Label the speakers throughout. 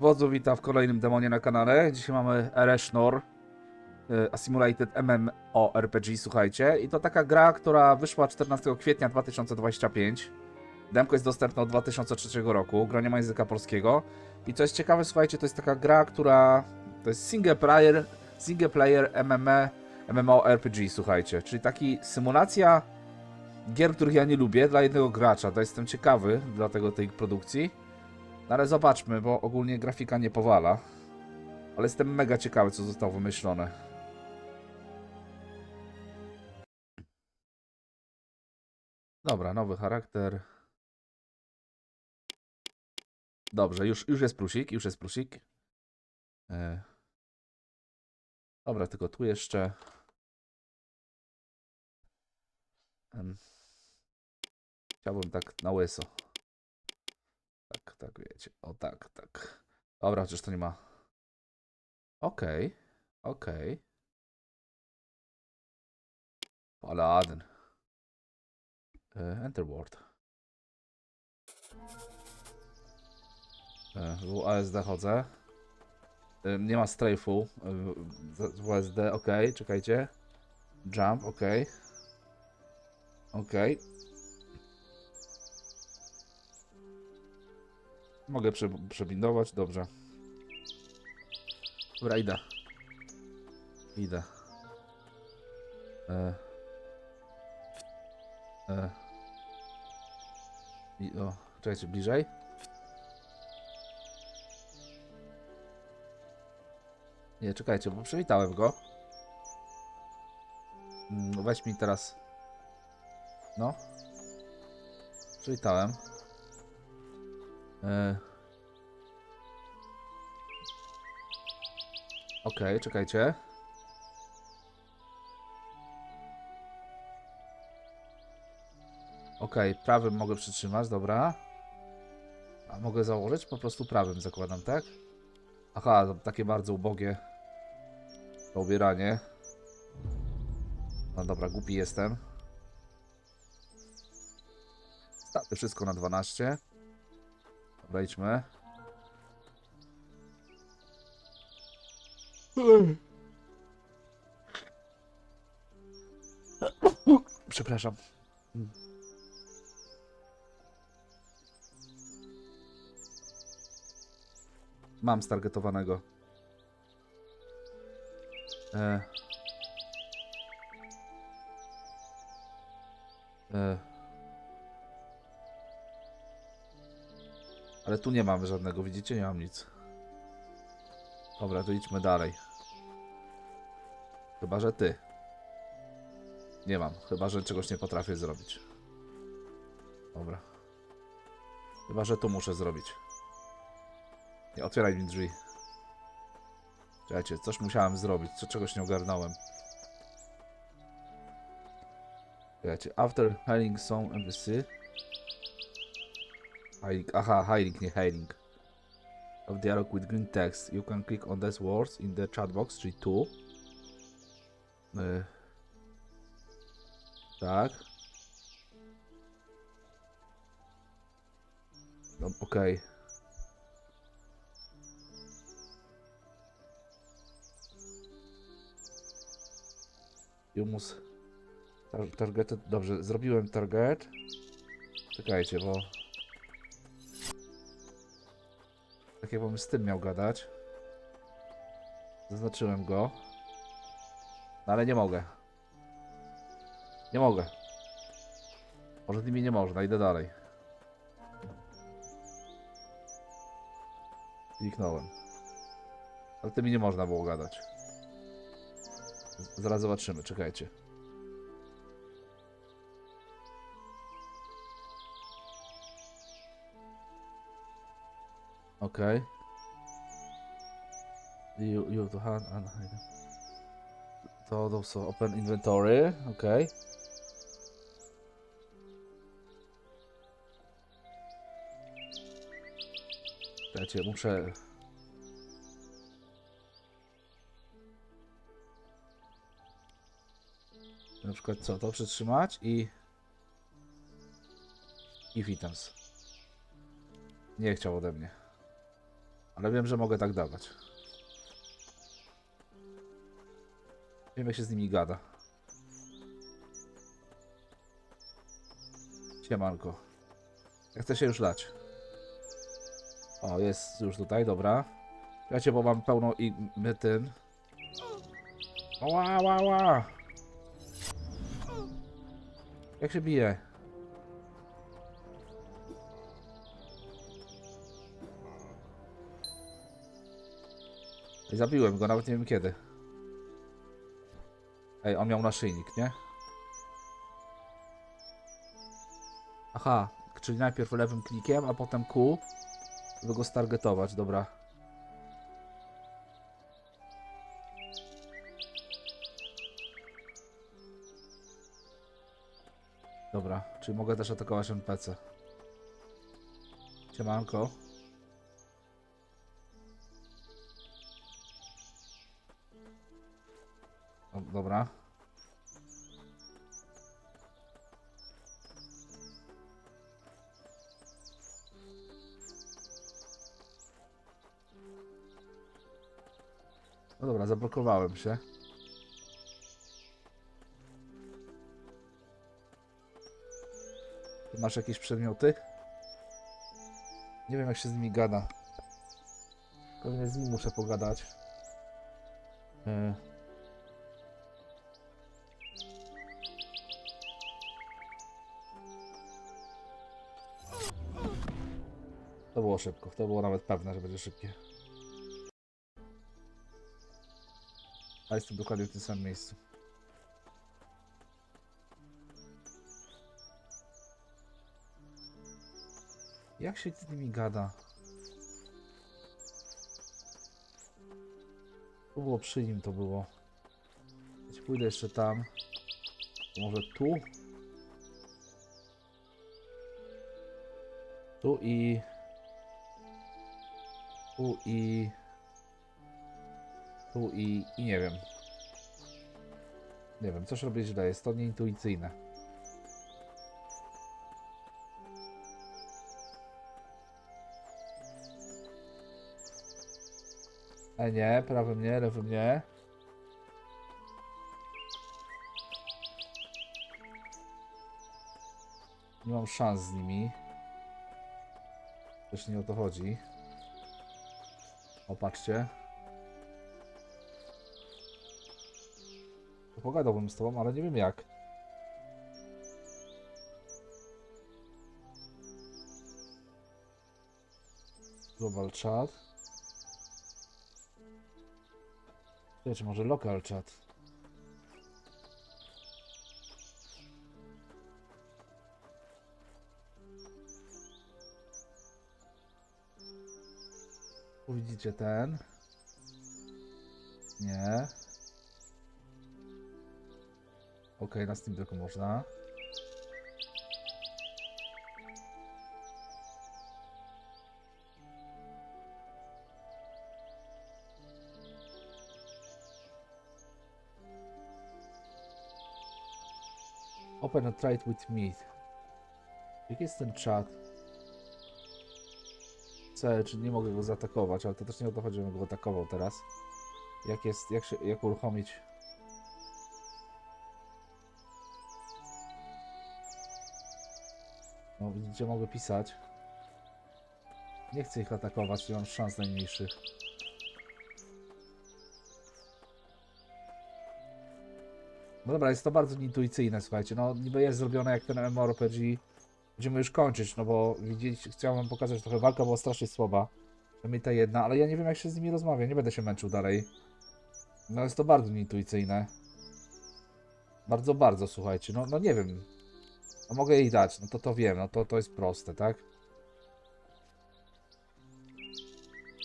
Speaker 1: Wodzu witam w kolejnym demonie na kanale. Dzisiaj mamy Ereshnor, y, A Simulated MMORPG, słuchajcie. I to taka gra, która wyszła 14 kwietnia 2025. Demko jest dostępna od 2003 roku, gra nie ma języka polskiego. I co jest ciekawe, słuchajcie, to jest taka gra, która... To jest single player, single player MMA, MMORPG, słuchajcie. Czyli taki symulacja gier, których ja nie lubię, dla jednego gracza. To jestem ciekawy, dlatego tej produkcji. No ale zobaczmy, bo ogólnie grafika nie powala. Ale jestem mega ciekawy, co zostało wymyślone. Dobra, nowy charakter. Dobrze, już, już jest plusik, już jest plusik. E. Dobra, tylko tu jeszcze. Chciałbym tak na łyso. Tak, wiecie. O tak, tak. Dobra, chociaż to nie ma. Okej, okej. Paladin. E, Enter World. E, W ASD chodzę. E, Nie ma e, w ASD, ok, czekajcie. Jump, ok. Ok. Mogę prze, przebindować, dobrze. Dobra, idę. Idę. E. E. I, o, czekajcie, bliżej. Nie, czekajcie, bo przywitałem go. Mm, Weź mi teraz. No. Przywitałem. E... Okej, czekajcie. Okej, prawym mogę przytrzymać, dobra. A mogę założyć? Po prostu prawym zakładam, tak? Aha, takie bardzo ubogie to ubieranie. No dobra, głupi jestem. Starty wszystko na 12. Idźmy. Przepraszam. Mam stargetowanego. E. E. Ale tu nie mamy żadnego, widzicie? Nie mam nic. Dobra, to idźmy dalej. Chyba, że ty. Nie mam, chyba, że czegoś nie potrafię zrobić. Dobra. Chyba, że tu muszę zrobić. Nie otwieraj mi drzwi. Czekajcie, coś musiałem zrobić, co czegoś nie ogarnąłem. Czekajcie, after hailing song NPC. Hiding, aha, hiding, nie hailing. Of dialogue with green text. You can click on these words in the chat box, czyli tu. Y. Tak. No, okej. Jumus. Tar targeted. Dobrze, zrobiłem target. Czekajcie, bo. Tak jakbym z tym miał gadać. Zaznaczyłem go. No ale nie mogę. Nie mogę. Może z nimi nie można, idę dalej. Kliknąłem. Ale tymi nie można było gadać. Z- Zaraz zobaczymy, czekajcie. Okej. You, you to hand and hide. To also open inventory, okej. Czekajcie, muszę... Na przykład co, to przytrzymać i... I items. Nie chciał ode mnie. Ale wiem, że mogę tak dawać. Wiem, jak się z nimi gada. Siemanko. Ja chcę się już dać. O, jest już tutaj, dobra. Wiecie, bo mam pełno i my tym. Ła, ła, ła. Jak się bije? Zabiłem go, nawet nie wiem kiedy. Ej, on miał naszyjnik, nie? Aha, czyli najpierw lewym klikiem, a potem Q, żeby go stargetować, dobra. Dobra, czyli mogę też atakować NPC. Siemanko. Dobra. No dobra, zablokowałem się. Ty masz jakieś przedmioty? Nie wiem jak się z nimi gada. Pewnie z nim muszę pogadać. E. To było szybko. To było nawet pewne, że będzie szybkie. A jestem dokładnie w tym samym miejscu. Jak się z nimi gada? To było przy nim, to było. Ja pójdę jeszcze tam. Może tu? Tu i... Tu i... Tu i... i nie wiem. Nie wiem, coś robię źle, jest to nieintuicyjne. E nie, prawym nie, lewym nie. Nie mam szans z nimi. Też nie o to chodzi. O, patrzcie. Pogadałbym z tobą, ale nie wiem jak. Global chat. Czy może local chat? Tu Widzicie ten? Nie. Okej, na Steam tylko można. Open a trade with me. Jaki jest ten czat? C, czy nie mogę go zaatakować, ale to też nie o to chodzi, żebym go atakował teraz. Jak jest, jak się, jak uruchomić? No widzicie, mogę pisać. Nie chcę ich atakować, nie mam szans najmniejszych. No dobra, jest to bardzo nieintuicyjne, słuchajcie. No niby jest zrobione jak ten MMORPG. Będziemy już kończyć, no bo widzieć, chciałem wam pokazać trochę, walka była strasznie słaba. Przynajmniej ta jedna, ale ja nie wiem jak się z nimi rozmawia, nie będę się męczył dalej. No jest to bardzo nieintuicyjne. Bardzo, bardzo, słuchajcie, no, no nie wiem. No mogę jej dać, no to to wiem, no to, to jest proste, tak?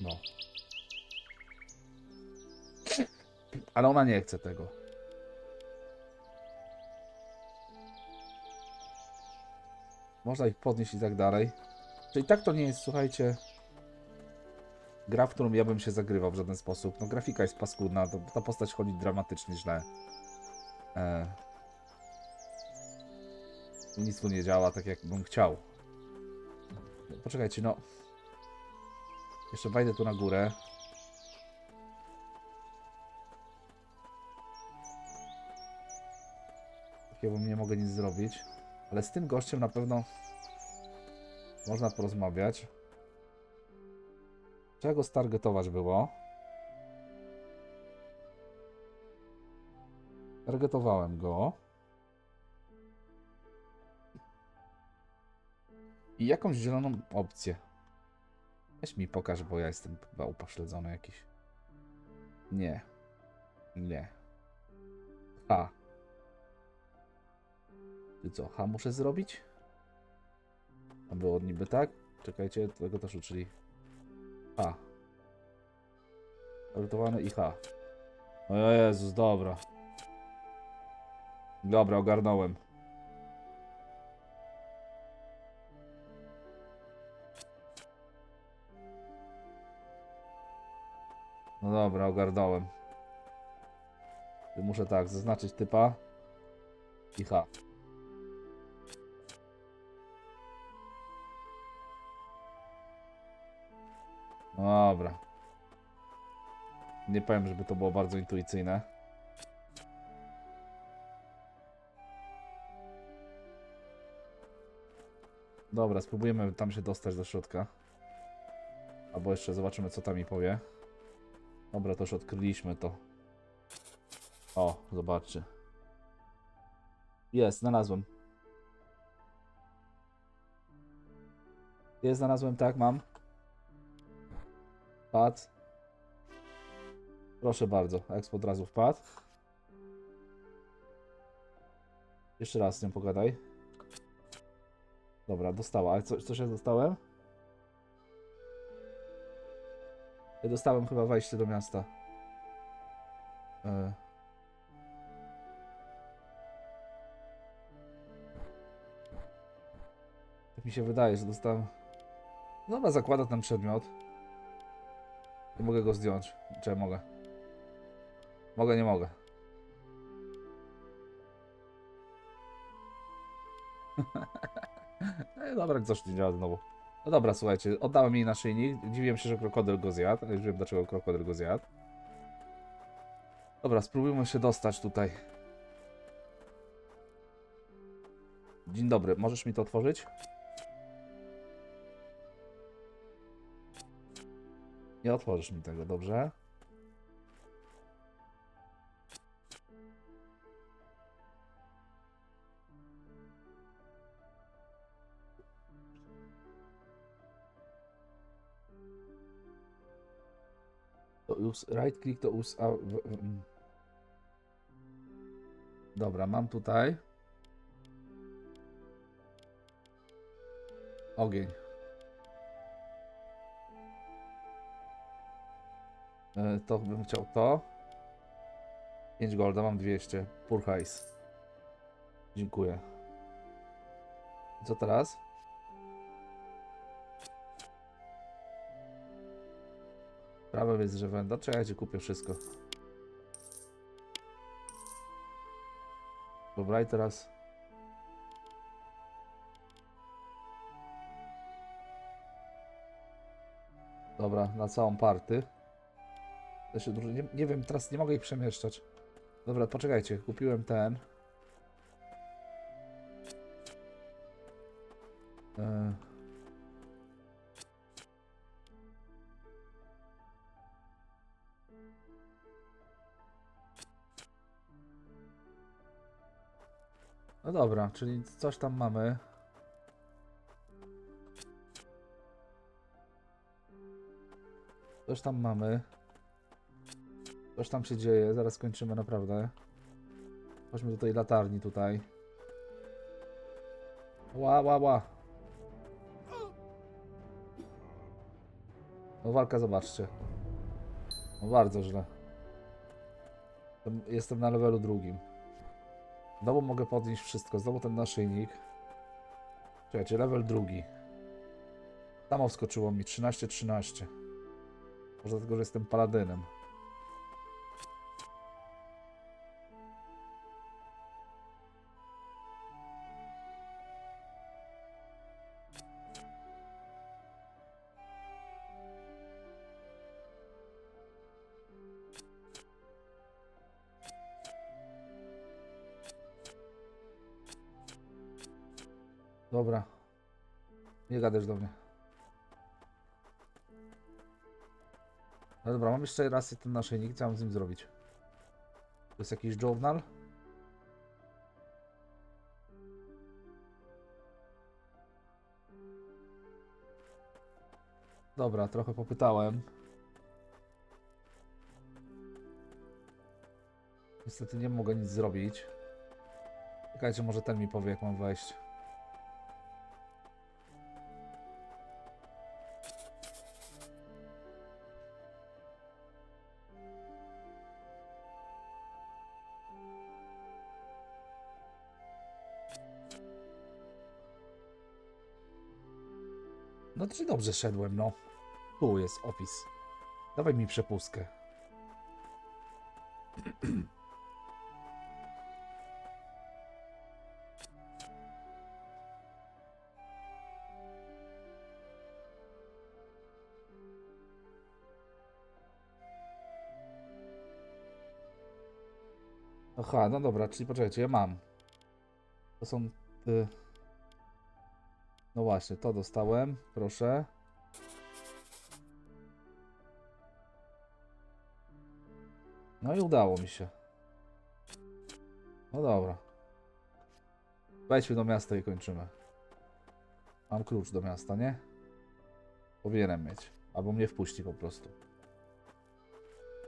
Speaker 1: No. Ale ona nie chce tego. Można ich podnieść i tak dalej. Czyli tak to nie jest, słuchajcie, gra, w którą ja bym się zagrywał w żaden sposób. No grafika jest paskudna, to, ta postać chodzi dramatycznie źle. E... Nic tu nie działa tak, jak bym chciał. Poczekajcie, no. Jeszcze wejdę tu na górę. Takiego nie mogę nic zrobić. Ale z tym gościem na pewno można porozmawiać. Trzeba go stargetować było. Targetowałem go. I jakąś zieloną opcję. Weź mi pokaż, bo ja jestem chyba upośledzony jakiś. Nie. Nie. H. Ty co, H muszę zrobić? A było niby tak? Czekajcie, tego też uczyli. H. Targetowany i H. O Jezus, dobra. Dobra, ogarnąłem. No dobra, ogarnąłem. Muszę tak, zaznaczyć typa i H. Dobra. Nie powiem, żeby to było bardzo intuicyjne. Dobra, spróbujemy tam się dostać do środka. Albo jeszcze zobaczymy, co tam mi powie. Dobra, to już odkryliśmy to. O, zobaczcie. Jest, znalazłem. Jest, znalazłem, tak, mam. Padł. Proszę bardzo, Expo od razu wpadł. Jeszcze raz z nią pogadaj. Dobra, dostała. Ale co, coś ja dostałem? Ja dostałem chyba wejście do miasta. E. Tak mi się wydaje, że dostałem... Dobra, zakładam ten przedmiot. Nie mogę go zdjąć. Czy mogę? Mogę, nie mogę. No dobra, coś nie działa znowu. No dobra, słuchajcie, oddałem jej naszyjnik. Dziwiłem się, że krokodyl go zjadł, już wiem dlaczego krokodyl go zjadł. Dobra, spróbujmy się dostać tutaj. Dzień dobry, możesz mi to otworzyć? Nie otworzysz mi tego, dobrze? To use right click to use. A, w, w, mm. Dobra, mam tutaj. Ogień. To bym chciał to. 5 golda, mam 200. Pur hajs. Dziękuję. Co teraz? Prawem jest żewenda. Czekajcie, kupię wszystko. Dobra, i teraz... Dobra, na całą party. To nie, nie wiem, teraz nie mogę ich przemieszczać. Dobra, poczekajcie, kupiłem ten. E... No dobra, czyli coś tam mamy. Coś tam mamy. Coś tam się dzieje, zaraz skończymy naprawdę. Chodźmy do tej latarni tutaj. Ła, ła, ła. No walka, zobaczcie. No bardzo źle. Jestem na levelu drugim. Znowu mogę podnieść wszystko. Znowu ten naszyjnik. Czekajcie, level drugi. Samo wskoczyło mi 13-13. Może dlatego, że jestem paladynem. Dobra. Nie gadasz do mnie. No dobra, mam jeszcze raz ten naszyjnik. Co mam z nim zrobić? To jest jakiś journal? Dobra, trochę popytałem. Niestety nie mogę nic zrobić. Czekajcie, może ten mi powie, jak mam wejść. Czy dobrze szedłem, no. Tu jest opis. Dawaj mi przepustkę. Aha, no dobra, czyli poczekajcie, ja mam. To są... Y... No właśnie, to dostałem, proszę. No i udało mi się. No dobra. Wejdźmy do miasta i kończymy. Mam klucz do miasta, nie? Powinienem mieć. Albo mnie wpuści po prostu.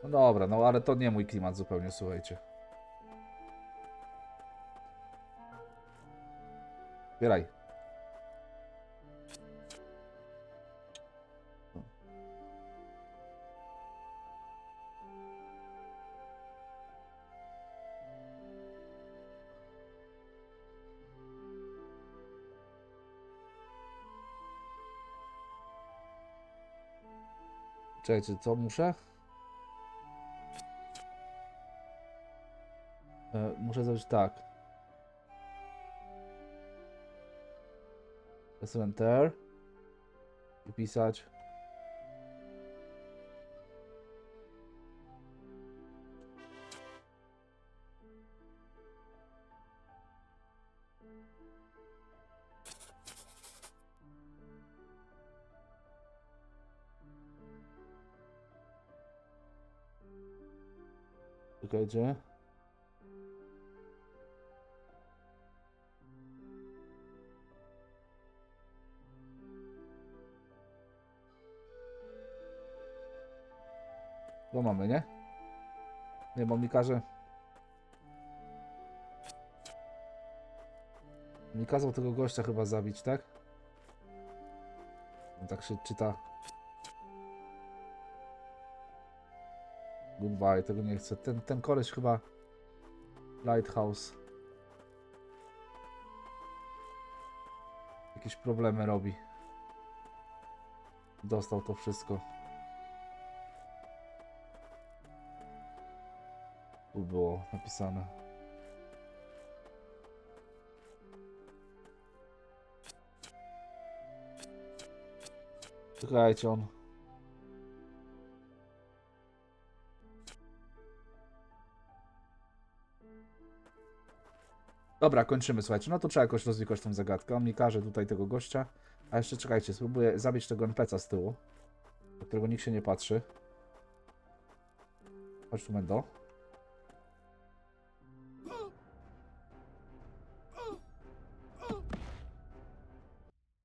Speaker 1: No dobra, no ale to nie mój klimat zupełnie, słuchajcie. Zbieraj. Czekajcie, co muszę? E, muszę zrobić tak. Press Enter. I pisać. To mamy, nie? Nie, bo mi każe... Mi kazał tego gościa chyba zabić, tak? No tak się czyta. Goodbye, tego nie chcę. Ten, ten koleś chyba... Lighthouse. Jakieś problemy robi. Dostał to wszystko. Tu było napisane. Czekajcie, on. Dobra, kończymy, słuchajcie. No to trzeba jakoś rozwikłać tą zagadkę. On mi każe tutaj tego gościa. A jeszcze czekajcie, spróbuję zabić tego NPC'a z tyłu. Do którego nikt się nie patrzy. Chodź tu, Mendo.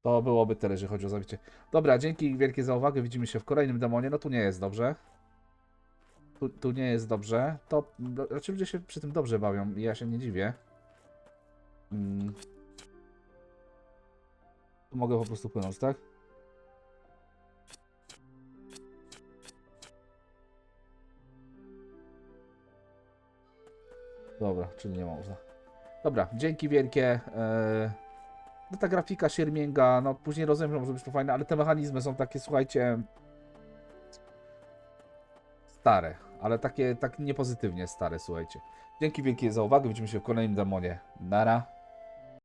Speaker 1: To byłoby tyle, jeżeli chodzi o zabicie. Dobra, dzięki wielkie za uwagę. Widzimy się w kolejnym demonie. No tu nie jest dobrze. Tu, tu nie jest dobrze. To no, raczej ludzie się przy tym dobrze bawią i ja się nie dziwię. Mm. Mogę po prostu płynąć, tak? Dobra, czyli nie można. Dobra, dzięki wielkie. Eee, no ta grafika siermięga, no później rozumiem, że może być to fajne, ale te mechanizmy są takie, słuchajcie, stare, ale takie tak niepozytywnie stare, słuchajcie. Dzięki wielkie za uwagę, widzimy się w kolejnym demonie. Nara.